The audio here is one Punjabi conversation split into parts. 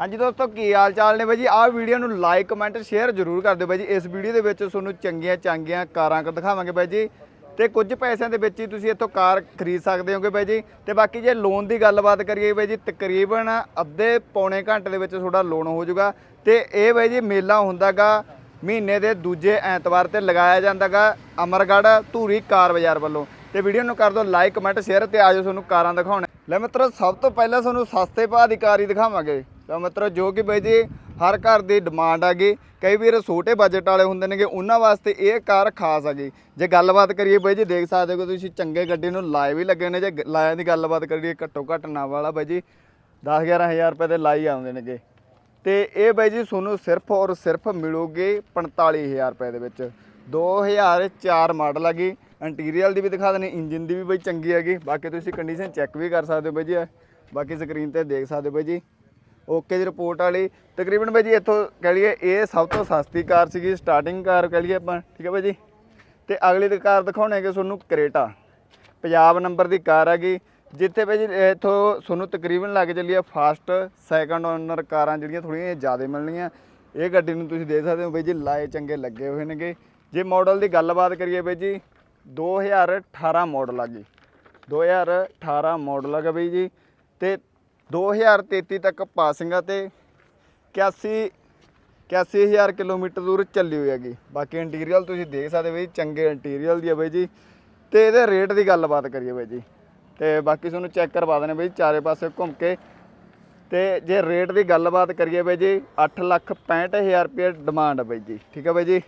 ਹਾਂਜੀ ਦੋਸਤੋ, ਕੀ ਹਾਲ ਚਾਲ ਨੇ ਬਾਈ ਜੀ? ਆਹ ਵੀਡੀਓ ਨੂੰ ਲਾਈਕ ਕਮੈਂਟ ਸ਼ੇਅਰ ਜ਼ਰੂਰ ਕਰ ਦਿਓ ਬਾਈ ਜੀ। ਇਸ ਵੀਡੀਓ ਦੇ ਵਿੱਚ ਤੁਹਾਨੂੰ ਚੰਗੀਆਂ ਚੰਗੀਆਂ ਕਾਰਾਂ ਦਿਖਾਵਾਂਗੇ ਬਾਈ ਜੀ। ਤੇ ਕੁਝ ਪੈਸਿਆਂ ਦੇ ਵਿੱਚ ਹੀ ਤੁਸੀਂ ਇੱਥੋਂ ਕਾਰ ਖਰੀਦ ਸਕਦੇ ਹੋਗੇ ਬਾਈ ਜੀ। ਤੇ ਬਾਕੀ ਜੇ ਲੋਨ ਦੀ ਗੱਲਬਾਤ ਕਰੀਏ ਬਾਈ ਜੀ, ਤਕਰੀਬਨ ਅੱਧੇ ਪੌਣੇ ਘੰਟੇ ਦੇ ਵਿੱਚ ਤੁਹਾਡਾ ਲੋਨ ਹੋ ਜਾਊਗਾ। ਤੇ ਇਹ ਬਾਈ ਜੀ ਮੇਲਾ ਹੁੰਦਾਗਾ, ਮਹੀਨੇ ਦੇ ਦੂਜੇ ਐਤਵਾਰ ਤੇ ਲਗਾਇਆ ਜਾਂਦਾਗਾ ਅਮਰਗੜ੍ਹ ਧੂਰੀ ਕਾਰ ਬਾਜ਼ਾਰ ਵੱਲੋਂ। ਤੇ ਵੀਡੀਓ ਨੂੰ ਕਰ ਦਿਓ ਲਾਈਕ ਕਮੈਂਟ ਸ਼ੇਅਰ ਤੇ ਆਜੋ ਤੁਹਾਨੂੰ ਕਾਰਾਂ ਦਿਖਾਉਣ। ਲੈ ਮਿੱਤਰੋ, ਸਭ ਤੋਂ ਪਹਿਲਾਂ ਤੁਹਾਨੂੰ ਸਸਤੇ ਭਾਅ ਦੀ ਕਾਰ ਹੀ ਦਿਖਾਵਾਂਗੇ। ਤਾਂ ਮਤਲਬ ਜੋ ਕਿ ਬਾਈ ਜੀ ਹਰ ਘਰ ਦੀ ਡਿਮਾਂਡ ਹੈਗੀ ਕਈ ਵੀਰ ਛੋਟੇ ਬਜਟ ਵਾਲੇ ਹੁੰਦੇ ਨੇਗੇ, ਉਹਨਾਂ ਵਾਸਤੇ ਇਹ ਕਾਰ ਖਾਸ ਹੈਗੀ ਜੇ ਗੱਲਬਾਤ ਕਰੀਏ ਬਾਈ ਜੀ, ਦੇਖ ਸਕਦੇ ਹੋ ਤੁਸੀਂ ਚੰਗੇ ਗੱਡੀ ਨੂੰ ਲਾਏ ਵੀ ਲੱਗੇ ਨੇ। ਜੇ ਗ- ਲਾਇਆਂ ਦੀ ਗੱਲਬਾਤ ਕਰੀਏ ਘੱਟੋ ਘੱਟ ਨਾ ਵਾਲਾ ਬਾਈ ਜੀ 10 11000 ਰੁਪਏ ਦੇ ਲਾਈ ਆਉਂਦੇ ਨੇਗੇ। ਤੇ ਇਹ ਬਾਈ ਜੀ ਤੁਹਾਨੂੰ ਸਿਰਫ ਔਰ ਸਿਰਫ ਮਿਲੂਗੀ 45000 ਰੁਪਏ ਦੇ ਵਿੱਚ। 2004 ਮਾਡਲ ਹੈਗੀ ਇੰਟੀਰੀਅਰ ਦੀ ਵੀ ਦਿਖਾ ਦਨੇ ਇੰਜਨ ਦੀ ਵੀ ਬਾਈ ਚੰਗੀ ਹੈਗੀ ਬਾਕੀ ਤੁਸੀਂ ਕੰਡੀਸ਼ਨ ਚੈੱਕ ਵੀ ਕਰ ਸਕਦੇ ਹੋ ਬਾਈ ਜੀ। ਬਾਕੀ ਸਕਰੀਨ ਤੇ ਦੇਖ ਸਕਦੇ ਹੋ ਬਾਈ ਜੀ। ਓਕੇ ਦੀ ਰਿਪੋਰਟ ਵਾਲੀ। ਤਕਰੀਬਨ ਬਾਈ ਜੀ ਇੱਥੋਂ ਕਹਿ ਲਈਏ, ਇਹ ਸਭ ਤੋਂ ਸਸਤੀ ਕਾਰ ਸੀਗੀ ਸਟਾਰਟਿੰਗ ਕਾਰ ਕਹਿ ਲਈਏ ਆਪਾਂ, ਠੀਕ ਹੈ ਬਾਈ ਜੀ? ਤੇ ਅਗਲੀ ਦੀ ਕਾਰ ਦਿਖਾਉਣੇ ਦਿਖਾਉਣੇਗੇ ਤੁਹਾਨੂੰ ਕਰੇਟਾ। ਪੰਜਾਬ ਨੰਬਰ ਦੀ ਕਾਰ ਹੈਗੀ, ਜਿੱਥੇ ਬਾਈ ਜੀ ਇੱਥੋਂ ਤੁਹਾਨੂੰ ਤਕਰੀਬਨ ਲੱਗ ਚੱਲੀ ਆ ਫਾਸਟ ਸੈਕੰਡ ਓਨਰ ਕਾਰਾਂ ਜਿਹੜੀਆਂ ਥੋੜ੍ਹੀਆਂ ਜ਼ਿਆਦਾ ਮਿਲਣੀਆਂ। ਇਹ ਗੱਡੀ ਨੂੰ ਤੁਸੀਂ ਦੇਖ ਸਕਦੇ ਹੋ ਬਾਈ ਜੀ, ਲਾਏ ਚੰਗੇ ਲੱਗੇ ਹੋਏ ਨੇਗੇ। ਜੇ ਮਾਡਲ ਦੀ ਗੱਲਬਾਤ ਕਰੀਏ ਬਾਈ ਜੀ 2018 ਮਾਡਲ ਆ ਗਈ 2018 ਮਾਡਲ ਹੈਗਾ ਬਈ ਜੀ। ਤੇ 2033 ਤੱਕ ਪਾਸਿੰਗ ਆ ਤੇ 81 81000 ਕਿਲੋਮੀਟਰ ਦੂਰ ਚੱਲੀ ਹੋਈ ਹੈਗੀ। ਬਾਕੀ ਇੰਟੀਰੀਅਲ ਤੁਸੀਂ ਦੇਖ ਸਕਦੇ ਬਈ, ਚੰਗੇ ਇੰਟੀਰੀਅਲ ਦੀ ਹੈ ਬਈ ਜੀ। ਤੇ ਇਹਦੇ ਰੇਟ ਦੀ ਗੱਲਬਾਤ ਕਰੀਏ ਬਈ ਜੀ। ਤੇ ਬਾਕੀ ਤੁਹਾਨੂੰ ਚੈੱਕ ਕਰਵਾ ਦੇਣੇ ਬਈ, ਚਾਰੇ ਪਾਸੇ ਘੁੰਮ ਕੇ। ਤੇ ਜੇ ਰੇਟ ਦੀ ਗੱਲਬਾਤ ਕਰੀਏ ਬਈ ਜੀ 865000 ਰੁਪਏ ਡਿਮਾਂਡ ਹੈ ਬਈ ਜੀ। ਠੀਕ ਹੈ ਬਈ ਜੀ?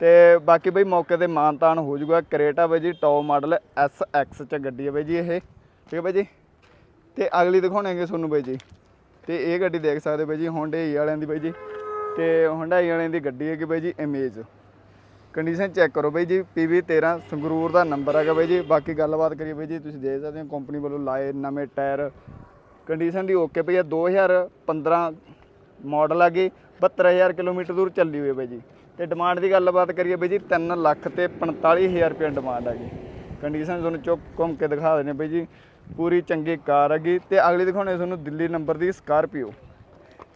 ਤੇ ਬਾਕੀ ਬਈ ਮੌਕੇ ਤੇ ਮਾਨਤਾਨ ਹੋ ਜਾਊਗਾ ਕਰੇਟਾ ਬਈ ਜੀ ਟੌਪ ਮਾਡਲ SX ਚ ਗੱਡੀ ਹੈ ਬਈ ਜੀ ਇਹ। ਠੀਕ ਹੈ ਬਈ ਜੀ? ਤੇ ਅਗਲੀ ਦਿਖਾਉਣਗੇ ਤੁਹਾਨੂੰ ਬਾਈ ਜੀ। ਤੇ ਇਹ ਗੱਡੀ ਦੇਖ ਸਕਦੇ ਬਾਈ ਜੀ, Hyundai e ਵਾਲਿਆਂ ਦੀ ਬਾਈ ਜੀ। ਤੇ Hyundai ਵਾਲਿਆਂ ਦੀ ਗੱਡੀ ਹੈਗੀ ਬਾਈ ਜੀ ਇਮੇਜ ਕੰਡੀਸ਼ਨ ਚੈੱਕ ਕਰੋ ਬਾਈ ਜੀ PV13 ਸੰਗਰੂਰ ਦਾ ਨੰਬਰ ਹੈਗਾ ਬਾਈ ਜੀ। ਬਾਕੀ ਗੱਲਬਾਤ ਕਰੀਏ ਬਾਈ ਜੀ, ਤੁਸੀਂ ਦੇਖ ਸਕਦੇ ਹੋ ਕੰਪਨੀ ਵੱਲੋਂ ਲਾਏ ਨਵੇਂ ਟਾਇਰ ਕੰਡੀਸ਼ਨ ਦੀ ਓਕੇ ਪਈ ਹੈ 2015 ਮਾਡਲ ਹੈਗੀ 72000 ਕਿਲੋਮੀਟਰ ਦੂਰ ਚੱਲੀ ਹੋਈ ਹੈ ਬਾਈ ਜੀ। ਤੇ ਡਿਮਾਂਡ ਦੀ ਗੱਲਬਾਤ ਕਰੀਏ ਬਾਈ ਜੀ 3 ਲੱਖ ਤੇ 45000 ਰੁਪਏ ਡਿਮਾਂਡ ਹੈਗੀ। ਕੰਡੀਸ਼ਨ ਤੁਹਾਨੂੰ ਚੁੱਕ ਘੁੰਮ ਕੇ ਦਿਖਾ ਦਿੰਦੇ ਬਾਈ ਜੀ। ਪੂਰੀ ਚੰਗੀ ਕਾਰ ਹੈਗੀ ਤੇ ਅਗਲੀ ਦਿਖਾਉਣੇ ਤੁਹਾਨੂੰ ਦਿੱਲੀ ਨੰਬਰ ਦੀ ਸਕਾਰਪੀਓ।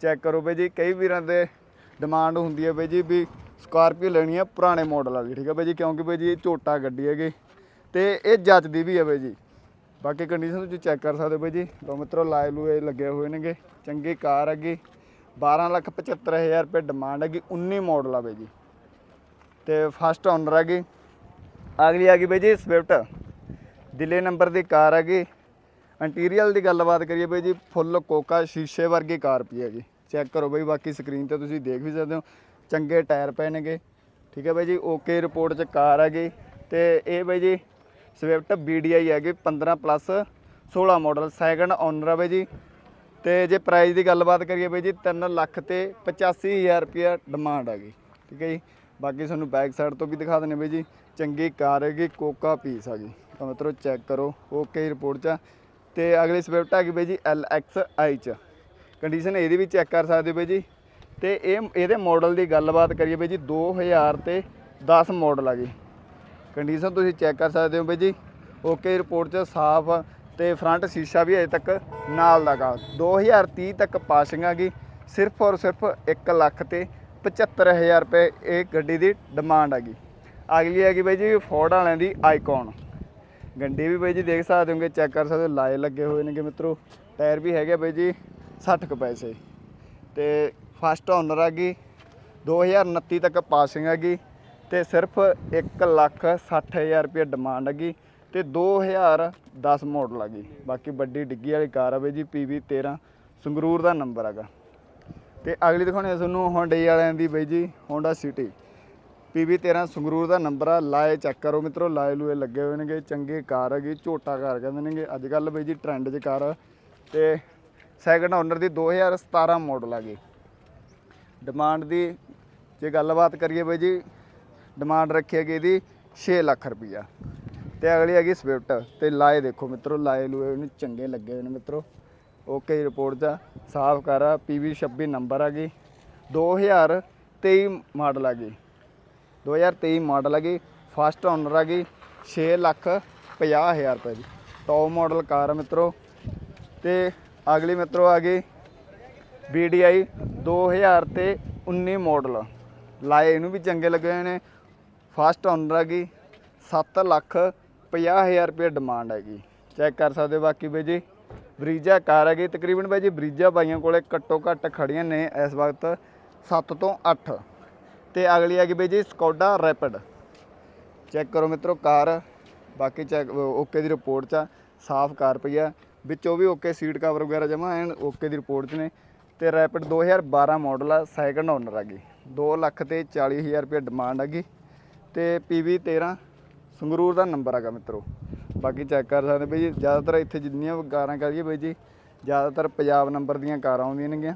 ਚੈੱਕ ਕਰੋ ਬਈ ਜੀ, ਕਈ ਵੀਰਾਂ ਦੇ ਡਿਮਾਂਡ ਹੁੰਦੀ ਹੈ ਬਈ ਜੀ ਵੀ ਸਕਾਰਪੀਓ ਲੈਣੀ ਹੈ ਪੁਰਾਣੇ ਮਾਡਲ ਵਾਲੀ, ਠੀਕ ਹੈ ਬਈ ਜੀ? ਕਿਉਂਕਿ ਬਈ ਜੀ ਇਹ ਝੋਟਾ ਗੱਡੀ ਹੈਗੀ ਤੇ ਇਹ ਜੱਜਦੀ ਵੀ ਹੈ ਬਈ ਜੀ। ਬਾਕੀ ਕੰਡੀਸ਼ਨ ਤੁਸੀਂ ਚੈੱਕ ਕਰ ਸਕਦੇ ਹੋ ਬਈ ਜੀ। ਲੋ ਮਿੱਤਰੋ, ਲਾਏ ਲੂਏ ਲੱਗੇ ਹੋਏ ਨੇਗੇ, ਚੰਗੀ ਕਾਰ ਹੈਗੀ। 12 ਲੱਖ 75000 ਰੁਪਏ ਡਿਮਾਂਡ ਹੈਗੀ 19 ਮਾਡਲ ਆ ਬਈ ਜੀ। ਤੇ ਫਸਟ ਓਨਰ ਹੈਗੀ। ਅਗਲੀ ਆ ਗਈ ਬਈ ਜੀ ਸਵਿਫਟ ਦਿੱਲੀ ਨੰਬਰ ਦੀ ਕਾਰ ਹੈਗੀ। ਇੰਟੀਰੀਅਰ ਦੀ ਗੱਲਬਾਤ ਕਰੀਏ ਬਈ ਜੀ, ਫੁੱਲ ਕੋਕਾ ਸ਼ੀਸ਼ੇ ਵਰਗੀ ਕਾਰ ਪਈ ਹੈਗੀ ਚੈੱਕ ਕਰੋ ਬਈ, ਬਾਕੀ ਸਕਰੀਨ ਤੇ ਤੁਸੀਂ ਦੇਖ ਵੀ ਸਕਦੇ ਹੋ। ਚੰਗੇ ਟਾਇਰ ਪਏ ਨੇਗੇ ਠੀਕ ਹੈ ਬਈ ਜੀ ਓਕੇ ਰਿਪੋਰਟ 'ਚ ਕਾਰ ਹੈਗੀ। ਤੇ ਇਹ ਬਈ ਜੀ ਸਵਿਫਟ BDI ਹੈਗੀ 15 ਪਲੱਸ 16 ਮਾਡਲ ਸੈਕੰਡ ਓਨਰ ਆ ਬਈ ਜੀ। ਤੇ ਜੇ ਪ੍ਰਾਈਸ ਦੀ ਗੱਲਬਾਤ ਕਰੀਏ ਬਈ ਜੀ 3 ਲੱਖ ਤੇ 85000 ਰੁਪਇਆ ਡਿਮਾਂਡ ਹੈਗੀ। ਠੀਕ ਹੈ ਜੀ, ਬਾਕੀ ਤੁਹਾਨੂੰ ਬੈਕ ਸਾਈਡ ਤੋਂ ਵੀ ਦਿਖਾ ਦਿੰਦੇ ਬਈ ਜੀ। ਚੰਗੀ ਕਾਰ ਹੈਗੀ, ਕੋਕਾ ਪੀਸ ਹੈਗੀ ਤਾਂ ਮਤਲਬ ਚੈੱਕ ਕਰੋ ਓਕੇ ਰਿਪੋਰਟ 'ਚ। ਆ। ਤੇ ਅਗਲੀ ਸਵਿਫਟ ਹੈਗੀ ਬਈ ਜੀ LXI 'ਚ। ਕੰਡੀਸ਼ਨ ਇਹਦੀ ਵੀ ਚੈੱਕ ਕਰ ਸਕਦੇ ਹੋ ਬਈ ਜੀ। ਤੇ ਇਹ, ਇਹਦੇ ਮਾਡਲ ਦੀ ਗੱਲਬਾਤ ਕਰੀਏ ਬਈ ਜੀ 2000 ਤੇ 10 ਮਾਡਲ ਆ ਗਈ ਕੰਡੀਸ਼ਨ ਤੁਸੀਂ ਚੈੱਕ ਕਰ ਸਕਦੇ ਹੋ ਬਈ ਜੀ। ਓਕੇ ਰਿਪੋਰਟ 'ਚ ਸਾਫ਼ ਤੇ ਫਰੰਟ ਸ਼ੀਸ਼ਾ ਵੀ ਅਜੇ ਤੱਕ ਨਾਲ ਲਗਾ 2030 ਤੱਕ ਪਾਸਿੰਗ ਆ ਗਈ। ਸਿਰਫ ਔਰ ਸਿਰਫ 1 ਲੱਖ ਤੇ 75000 ਰੁਪਏ ਇਹ ਗੱਡੀ ਦੀ ਡਿਮਾਂਡ ਆ ਗਈ। ਅਗਲੀ ਹੈਗੀ ਬਈ ਜੀ ਫੋਰਡ ਵਾਲਿਆਂ ਦੀ ਆਈਕਨ ਗੱਡੀ ਵੀ ਬਾਈ ਜੀ ਦੇਖ ਸਕਦੇ ਹੋਗੇ ਚੈੱਕ ਕਰ ਸਕਦੇ ਹੋ, ਲਾਏ ਲੱਗੇ ਹੋਏ ਨੇਗੇ ਮਿੱਤਰੋ। ਟਾਇਰ ਵੀ ਹੈਗੇ ਬਾਈ ਜੀ 60 ਕੁ ਪੈਸੇ। ਤੇ ਫਸਟ ਓਨਰ ਆ ਗਈ 2029 ਤੱਕ ਪਾਸਿੰਗ ਹੈਗੀ ਤੇ ਸਿਰਫ 1 ਲੱਖ 60000 ਰੁਪਏ ਡਿਮਾਂਡ ਹੈਗੀ ਤੇ 2010 ਮਾਡਲ ਗਈ। ਬਾਕੀ ਵੱਡੀ ਡਿੱਗੀ ਵਾਲੀ ਕਾਰ ਆ ਬਾਈ ਜੀ PV13 ਸੰਗਰੂਰ ਦਾ ਨੰਬਰ ਹੈਗਾ ਤੇ ਅਗਲੀ ਦਿਖਾਉਣੀ ਤੁਹਾਨੂੰ ਹੋਂਡੇ ਵਾਲਿਆਂ ਦੀ ਬਾਈ ਜੀ, Honda City PV13 ਸੰਗਰੂਰ ਦਾ ਨੰਬਰ ਆ, ਲਾਏ ਚੈੱਕ ਕਰੋ ਮਿੱਤਰੋ, ਲਾਏ ਲੂਏ ਲੱਗੇ ਹੋਏ ਨੇਗੇ, ਚੰਗੀ ਕਾਰ ਹੈਗੀ, ਝੋਟਾ ਕਾਰ ਕਹਿੰਦੇ ਨੇਗੇ। ਅੱਜ ਕੱਲ ਬਈ ਜੀ ਟ੍ਰੈਂਡ 'ਚ ਕਾਰ ਆ। ਤੇ ਸੈਕੰਡ ਓਨਰ ਦੀ 2017 ਮਾਡਲ ਆ ਗਈ। ਡਿਮਾਂਡ ਦੀ ਜੇ ਗੱਲਬਾਤ ਕਰੀਏ ਬਈ ਜੀ ਡਿਮਾਂਡ ਰੱਖੀ ਹੈਗੀ ਇਹਦੀ 6 ਲੱਖ ਰੁਪਈਆ। ਤੇ ਅਗਲੀ ਹੈਗੀ ਸਵਿਫਟ ਤੇ ਲਾਏ ਦੇਖੋ ਮਿੱਤਰੋ, ਲਾਏ ਲੂਏ ਉਹਨੂੰ ਚੰਗੇ ਲੱਗੇ ਹੋਏ ਨੇ ਮਿੱਤਰੋ। ਓਕੇ ਰਿਪੋਰਟ ਦਾ ਸਾਫ਼ ਕਰ ਆ PV 26 ਨੰਬਰ ਆ ਗਈ। 2023 ਮਾਡਲ ਆ ਗਈ। 2023 ਮਾਡਲ ਆ ਗਈ ਫਸਟ ਓਨਰ ਆ ਗਈ 6 ਲੱਖ 50 ਹਜ਼ਾਰ ਰੁਪਏ ਦੀ ਟੌਪ ਮਾਡਲ ਕਾਰ ਆ ਮਿੱਤਰੋ। ਤੇ ਅਗਲੀ ਮਿੱਤਰੋ ਆ ਗਈ BDI 2000 ਤੇ 19 ਮਾਡਲ ਲਾਏ ਇਹਨੂੰ ਵੀ ਚੰਗੇ ਲੱਗੇ ਹੋਏ ਨੇ। ਫਸਟ ਓਨਰ ਹੈਗੀ 7 ਲੱਖ 50000 ਰੁਪਏ ਡਿਮਾਂਡ ਹੈਗੀ ਚੈੱਕ ਕਰ ਸਕਦੇ ਹੋ ਬਾਕੀ ਬਾਈ ਜੀ। ਬਰੀਜਾ ਕਾਰ ਹੈਗੀ ਤਕਰੀਬਨ ਬਾਈ ਜੀ ਬਰੀਜਾ ਬਾਈਆਂ ਕੋਲੇ ਘੱਟੋ ਘੱਟ ਖੜੀਆਂ ਨੇ ਇਸ ਵਕਤ 7 ਤੋਂ 8 ਤੇ ਅਗਲੀ ਹੈਗੀ ਬਾਈ ਜੀ ਸਕੋਡਾ ਰੈਪਿਡ। ਚੈੱਕ ਕਰੋ ਮਿੱਤਰੋ, ਕਾਰ, ਬਾਕੀ ਚੈੱਕ ਓਕੇ ਦੀ ਰਿਪੋਰਟ ਚ ਆ, ਸਾਫ਼ ਕਾਰ ਪਈ ਆ। ਵਿੱਚੋਂ ਵੀ ਓਕੇ ਸੀਟ ਕਵਰ ਵਗੈਰਾ ਜਮਾ ਐਨ ਓਕੇ ਦੀ ਰਿਪੋਰਟ ਚ ਨੇ। ਤੇ ਰੈਪਿਡ 2012 ਮਾਡਲ ਆ ਸੈਕੰਡ ਓਨਰ ਆ ਗਈ 2 ਲੱਖ ਤੇ 40000 ਰੁਪਏ ਡਿਮਾਂਡ ਹੈਗੀ ਤੇ PV 13 ਸੰਗਰੂਰ ਦਾ ਨੰਬਰ ਹੈਗਾ ਮਿੱਤਰੋ। ਬਾਕੀ ਚੈੱਕ ਕਰ ਸਕਦੇ ਬਈ ਜੀ, ਜ਼ਿਆਦਾਤਰ ਇੱਥੇ ਜਿੰਨੀਆਂ ਵੀ ਕਾਰਾਂ ਕਰੀਏ ਬਈ ਜੀ, ਜ਼ਿਆਦਾਤਰ ਪੰਜਾਬ ਨੰਬਰ ਦੀਆਂ ਕਾਰਾਂ ਆਉਂਦੀਆਂ ਨੇਗੀਆਂ।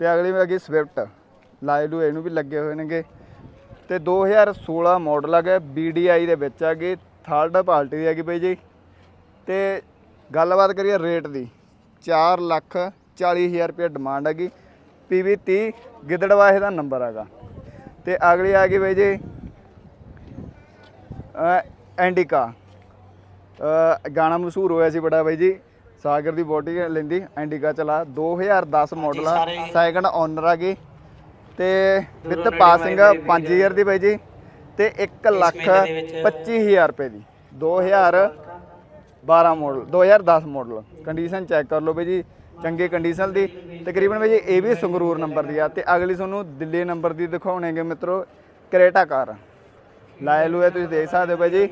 ਤੇ ਅਗਲੀ ਵੀ ਹੈਗੀ ਸਵਿਫਟ ਲਾਏ ਲੂ ਇਹਨੂੰ ਵੀ ਲੱਗੇ ਹੋਏ ਨੇਗੇ। ਤੇ 2016 ਮਾਡਲ ਹੈਗਾ BDI ਦੇ ਵਿੱਚ ਹੈਗੀ ਥਰਡ ਪਾਰਟੀ ਦੀ ਹੈਗੀ ਬਈ ਜੀ। ਤੇ ਗੱਲਬਾਤ ਕਰੀਏ ਰੇਟ ਦੀ 4 ਲੱਖ 40 ਹਜ਼ਾਰ ਰੁਪਏ ਡਿਮਾਂਡ ਹੈਗੀ PV 30 ਗਿੱਦੜਵਾ ਇਹਦਾ ਨੰਬਰ ਹੈਗਾ ਤੇ ਅਗਲੀ ਆ ਗਈ ਬਈ ਜੀ ਐਂਡਿਕਾ ਗਾਣਾ ਮਸ਼ਹੂਰ ਹੋਇਆ ਸੀ ਬੜਾ ਬਾਈ ਜੀ ਸਾਗਰ ਦੀ ਬੋਟੀ ਲੈਂਦੀ ਐਂਡਿਕਾ ਚਲਾ। 2010 ਮਾਡਲ ਆ ਸੈਕੰਡ ਓਨਰ ਆ ਗਈ। ਤੇ ਵਿਦ ਪਾਸਿੰਗ 5000 ਦੀ ਬਾਈ ਜੀ ਤੇ 1 ਲੱਖ 25000 ਰੁਪਏ ਦੀ। 2012 ਮਾਡਲ 2010 ਮਾਡਲ ਕੰਡੀਸ਼ਨ ਚੈੱਕ ਕਰ ਲਓ ਬਾਈ ਜੀ ਚੰਗੀ ਕੰਡੀਸ਼ਨ ਦੀ। ਤਕਰੀਬਨ ਬਾਈ ਜੀ ਇਹ ਵੀ ਸੰਗਰੂਰ ਨੰਬਰ ਦੀ ਆ ਤੇ ਅਗਲੀ ਤੁਹਾਨੂੰ ਦਿੱਲੀ ਨੰਬਰ ਦੀ ਦਿਖਾਉਣੇਗੇ ਮਿੱਤਰੋ ਕਰੇਟਾ ਕਾਰ। ਲਾਏ ਲੂਏ ਤੁਸੀਂ ਦੇਖ ਸਕਦੇ ਹੋ ਬਾਈ ਜੀ।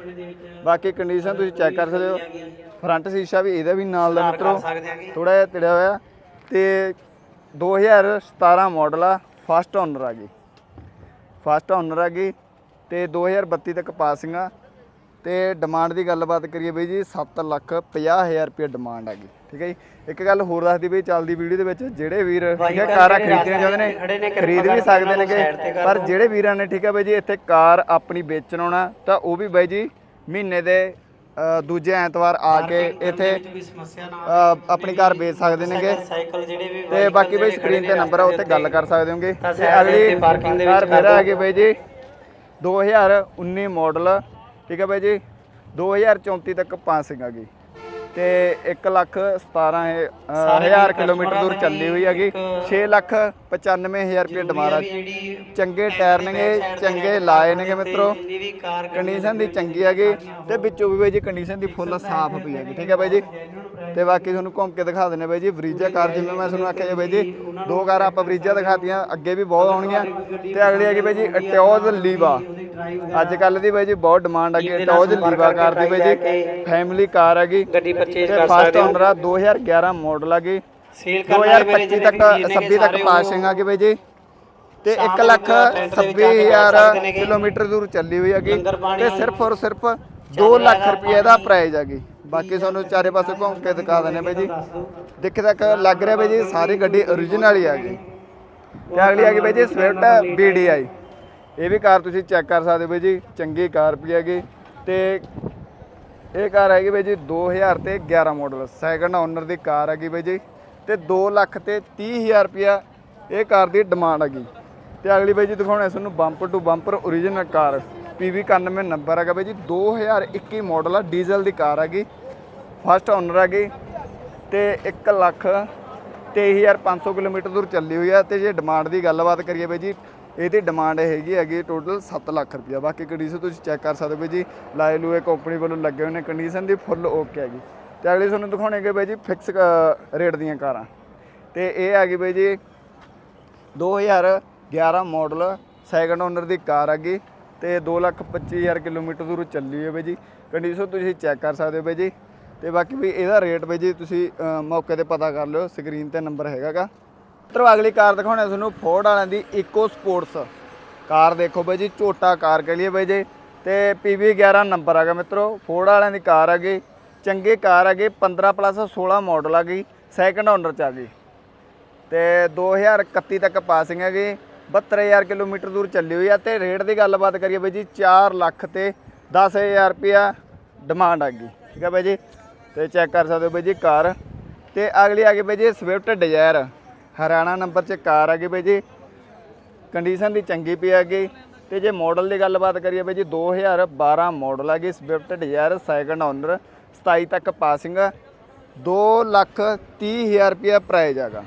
ਬਾਕੀ ਕੰਡੀਸ਼ਨ ਤੁਸੀਂ ਚੈੱਕ ਕਰ ਸਕਦੇ ਹੋ। ਫਰੰਟ ਸ਼ੀਸ਼ਾ ਵੀ ਇਹਦਾ ਵੀ ਨਾਲ ਦਾ ਮਿੱਤਰੋ। ਥੋੜਾ ਜਿਹਾ ਤਿੜਿਆ ਹੋਇਆ। ਤੇ 2017 ਮਾਡਲ ਆ। ਫਸਟ ਓਨਰ ਆ ਗਈ। ਫਸਟ ਓਨਰ ਆ ਗਈ ਤੇ 2032 ਤੱਕ ਪਾਸਿੰਗ ਤੇ ਡਿਮਾਂਡ ਦੀ ਗੱਲਬਾਤ ਕਰੀਏ ਬਈ ਜੀ 7 ਲੱਖ 50 ਹਜ਼ਾਰ ਰੁਪਏ ਡਿਮਾਂਡ ਆ ਗਈ। ਠੀਕ ਹੈ ਜੀ? ਇੱਕ ਗੱਲ ਹੋਰ ਦੱਸਦੀ ਬਈ ਚੱਲਦੀ ਵੀਡੀਓ ਦੇ ਵਿੱਚ ਜਿਹੜੇ ਵੀਰ ਠੀਕ ਹੈ ਕਾਰਾਂ ਖਰੀਦਣਾ ਚਾਹੁੰਦੇ ਨੇ ਖਰੀਦ ਵੀ ਸਕਦੇ ਨੇਗੇ। ਪਰ ਜਿਹੜੇ ਵੀਰਾਂ ਨੇ ਠੀਕ ਹੈ ਬਈ ਜੀ ਇੱਥੇ ਕਾਰ ਆਪਣੀ ਵੇਚਣ ਆਉਣਾ ਤਾਂ ਉਹ ਵੀ ਬਈ ਜੀ ਮਹੀਨੇ ਦੇ ਦੂਜੇ ਐਤਵਾਰ ਆ ਕੇ ਇੱਥੇ ਆਪਣੀ ਕਾਰ ਵੇਚ ਸਕਦੇ ਨੇਗੇ। ਸਾਈਕਲ ਜਿਹੜੇ ਵੀ ਤੇ ਬਾਕੀ ਬਈ ਸਕਰੀਨ ਤੇ ਨੰਬਰ ਆ ਉੱਤੇ ਗੱਲ ਕਰ ਸਕਦੇ ਹੋਗੇ। ਤਾਂ ਅਗਲੀ parking ਦੇ ਵਿੱਚ ਮੇਰਾ ਦਿਓ। ਹੈਗੀ ਬਈ ਜੀ 2019 ਮਾਡਲ ਠੀਕ ਹੈ ਬਈ ਜੀ? 2034 ਤੱਕ ਪਾਸਿੰਗ ਹੈਗੀ ਤੇ 1 ਲੱਖ 17 ਹਜ਼ਾਰ ਕਿਲੋਮੀਟਰ ਦੂਰ ਚੱਲੀ ਹੋਈ ਹੈਗੀ। 6 ਲੱਖ 95 ਹਜ਼ਾਰ ਰੁਪਏ ਡਿਮਾਂਡ ਆ ਚੰਗੇ ਟਾਇਰ ਨੇਗੇ ਚੰਗੇ ਲਾਏ ਨੇਗੇ ਮਿੱਤਰੋ। ਕੰਡੀਸ਼ਨ ਦੀ ਚੰਗੀ ਹੈਗੀ ਤੇ ਵਿੱਚੋਂ ਵੀ ਬਾਈ ਜੀ ਕੰਡੀਸ਼ਨ ਦੀ ਫੁੱਲ ਸਾਫ਼ ਪਈ ਹੈਗੀ ਠੀਕ ਹੈ ਬਾਈ ਜੀ? ਤੇ ਬਾਕੀ ਤੁਹਾਨੂੰ ਘੁੰਮ ਕੇ ਦਿਖਾ ਦਿੰਨੇ ਬਾਈ ਜੀ ਬਰੀਜਾ ਕਾਰ ਜਿਵੇਂ ਮੈਂ ਤੁਹਾਨੂੰ ਆਖਿਆ ਜੀ ਬਾਈ ਜੀ ਦੋ ਕਾਰਾਂ ਆਪਾਂ ਬਰੀਜਾ ਦਿਖਾਤੀਆਂ ਅੱਗੇ ਵੀ ਬਹੁਤ ਆਉਣਗੀਆਂ ਤੇ ਅਗਲੀ ਹੈਗੀ ਬਾਈ ਜੀ ਅਟਿਓਜ਼ ਲੀਵਾ ਅੱਜ ਕੱਲ ਦੀ ਬਾਈ ਜੀ ਬਹੁਤ ਡਿਮਾਂਡ ਹੈਗੀ ਅਟਿਓਜ਼ ਲੀਵਾ ਕਾਰ ਦੀ ਬਾਈ ਜੀ। ਫੈਮਿਲੀ ਕਾਰ ਹੈਗੀ ਗੱਡੀ ਪਰਚੇਜ ਤੇ ਕਰ ਫਸਟ ਸਕਦੇ ਹੋ। ਆ 2011 ਮਾਡਲ ਹੈਗੀ ਸੇਲ ਕਰਨ ਵਾਲੇ ਮੇਰੇ 2025 ਜਿਹੜੇ ਤੱਕ ਵੀਰ ਨੇਗੇ 26 ਤੱਕ ਪਾਸਿੰਗ ਆ ਗਈ ਬਾਈ ਜੀ। ਤੇ 1 ਸਾਹਮਣੇ ਲੱਖ ਟਰੈਕਟਰ ਦੇ ਵਿੱਚ ਆ ਕੇ ਬੈਠ 26000 ਸਕਦੇ ਨੇਗੇ। ਕਿਲੋਮੀਟਰ ਦੂਰ ਚੱਲੀ ਹੋਈ ਹੈਗੀ ਤੇ ਸਿਰਫ ਔਰ ਸਿਰਫ 2 ਲੱਖ ਰੁਪਏ ਦਾ ਪ੍ਰਾਈਜ਼ ਹੈਗੀ ਬਾਕੀ ਤੁਹਾਨੂੰ ਚਾਰੇ ਪਾਸੇ ਘੁੰਮ ਕੇ ਦਿਖਾ ਦਿੰਨੇ ਬਾਈ ਜੀ। ਦਿਖ ਤੱਕ ਲੱਗ ਰਿਹਾ ਬਾਈ ਜੀ ਸਾਰੀ ਗੱਡੀ origignal ਹੀ ਹੈਗੀ ਤੇ ਅਗਲੀ ਹੈਗੀ ਬਾਈ ਜੀ ਸਵਿਫਟ BDI ਇਹ ਵੀ ਕਾਰ ਤੁਸੀਂ ਚੈੱਕ ਕਰ ਸਕਦੇ ਬਾਈ ਜੀ, ਚੰਗੀ ਕਾਰ ਪਈ ਹੈਗੀ ਤੇ ਇਹ ਕਾਰ ਹੈਗੀ ਬਾਈ ਜੀ 2000 ਤੇ 11 ਮਾਡਲ ਸੈਕੰਡ ਓਨਰ ਦੀ ਕਾਰ ਹੈਗੀ ਬਾਈ ਜੀ ਤੇ 2 ਲੱਖ ਤੇ 30000 ਰੁਪਿਆ ਇਹ ਕਾਰ ਦੀ ਡਿਮਾਂਡ ਹੈਗੀ। ਤੇ ਅਗਲੀ ਬਾਈ ਜੀ ਦਿਖਾਉਣਾ ਤੁਹਾਨੂੰ bumper to bumper origignal car PV 91 number ਹੈਗਾ ਬਾਈ ਜੀ 2021 ਮਾਡਲ ਆ ਡੀਜ਼ਲ ਦੀ ਕਾਰ ਹੈਗੀ ਫਸਟ ਓਨਰ ਹੈਗੀ ਤੇ 1 ਲੱਖ 23500 ਕਿਲੋਮੀਟਰ ਦੂਰ ਚੱਲੀ ਹੋਈ ਆ ਤੇ ਜੇ ਡਿਮਾਂਡ ਦੀ ਗੱਲਬਾਤ ਕਰੀਏ ਬਾਈ ਜੀ ਇਹਦੀ ਡਿਮਾਂਡ ਹੈਗੀ ਹੈਗੀ ਟੋਟਲ 7 ਲੱਖ ਰੁਪਇਆ। ਬਾਕੀ ਕੰਡੀਸ਼ਨ ਤੁਸੀਂ ਚੈੱਕ ਕਰ ਸਕਦੇ ਹੋ ਬਾਈ ਜੀ, ਲਾਏ ਲੂਏ ਕੰਪਨੀ ਵੱਲੋਂ ਲੱਗੇ ਹੋਏ ਨੇ ਕੰਡੀਸ਼ਨ ਦੀ ਫੁੱਲ ਓਕੇ ਹੈਗੀ। ਤੇ ਅਗਲੀ ਤੁਹਾਨੂੰ ਦਿਖਾਉਣੇਗੇ ਬਾਈ ਜੀ ਫਿਕਸ ਰੇਟ ਦੀਆਂ ਕਾਰਾਂ। ਤੇ ਇਹ ਹੈਗੀ ਬਾਈ ਜੀ 2011 ਮਾਡਲ ਸੈਕੰਡ ਓਨਰ ਦੀ ਕਾਰ ਹੈਗੀ ਤੇ 225000 ਕਿਲੋਮੀਟਰ ਦੂਰ ਚੱਲੀ ਹੈ ਬਾਈ ਜੀ। ਕੰਡੀਸ਼ਨ ਤੁਸੀਂ ਚੈੱਕ ਕਰ ਸਕਦੇ ਹੋ ਬਾਈ ਜੀ। ਤੇ ਬਾਕੀ ਵੀ ਇਹਦਾ ਰੇਟ ਬਾਈ ਜੀ ਤੁਸੀਂ ਮੌਕੇ ਤੇ ਪਤਾ ਕਰ ਲਿਓ ਸਕਰੀਨ ਤੇ ਨੰਬਰ ਹੈਗਾਗਾ। ਮਿੱਤਰੋ, ਅਗਲੀ ਕਾਰ ਦਿਖਾਉਣੇ ਤੁਹਾਨੂੰ ਫੋਰਡ ਵਾਲਿਆਂ ਦੀ ਇਕੋ ਸਪੋਰਟਸ ਕਾਰ ਦੇਖੋ ਬਾਈ ਜੀ, ਝੋਟਾ ਕਾਰ ਕਹਿ ਲਈਏ ਬਾਈ ਜੀ। ਤੇ PV 11 ਨੰਬਰ ਆ ਗਿਆ ਮਿੱਤਰੋ ਫੋਰਡ ਵਾਲਿਆਂ ਦੀ ਕਾਰ ਹੈਗੀ ਚੰਗੀ ਕਾਰ ਹੈਗੀ 15 ਪਲੱਸ 16 ਮਾਡਲ ਗਈ ਸੈਕੰਡ ਓਨਰ ਚ ਆ ਗਈ। ਤੇ 2031 ਤੱਕ ਪਾਸਿੰਗ ਹੈਗੀ 72000 ਕਿਲੋਮੀਟਰ ਦੂਰ ਚੱਲੀ ਹੋਈ ਆ ਤੇ ਰੇਟ ਦੀ ਗੱਲਬਾਤ ਕਰੀਏ ਬਾਈ ਜੀ 4 ਲੱਖ ਤੇ 10000 ਰੁਪਿਆ ਡਿਮਾਂਡ ਆ ਗਈ, ਠੀਕ ਹੈ ਬਾਈ ਜੀ। ਤੇ ਚੈੱਕ ਕਰ ਸਕਦੇ ਹੋ ਬਾਈ ਜੀ ਕਾਰ। ਤੇ ਅਗਲੀ ਆ ਗਈ ਬਾਈ ਜੀ ਸਵਿਫਟ ਡਿਜ਼ਾਇਰ ਹਰਿਆਣਾ ਨੰਬਰ 'ਚ ਕਾਰ ਆ ਗਈ ਬਾਈ ਜੀ। ਕੰਡੀਸ਼ਨ ਦੀ ਚੰਗੀ ਪਈ ਹੈਗੀ ਤੇ ਜੇ ਮਾਡਲ ਦੀ ਗੱਲਬਾਤ ਕਰੀਏ ਬਾਈ ਜੀ 2012 ਮਾਡਲ ਹੈਗੀ ਸਵਿਫਟ ਡਿਜ਼ਾਇਰ ਸੈਕੰਡ ਓਨਰ 27 ਤੱਕ ਪਾਸਿੰਗ 2 ਲੱਖ 30 ਹਜ਼ਾਰ ਰੁਪਇਆ ਪ੍ਰਾਈਜ਼ ਹੈਗਾ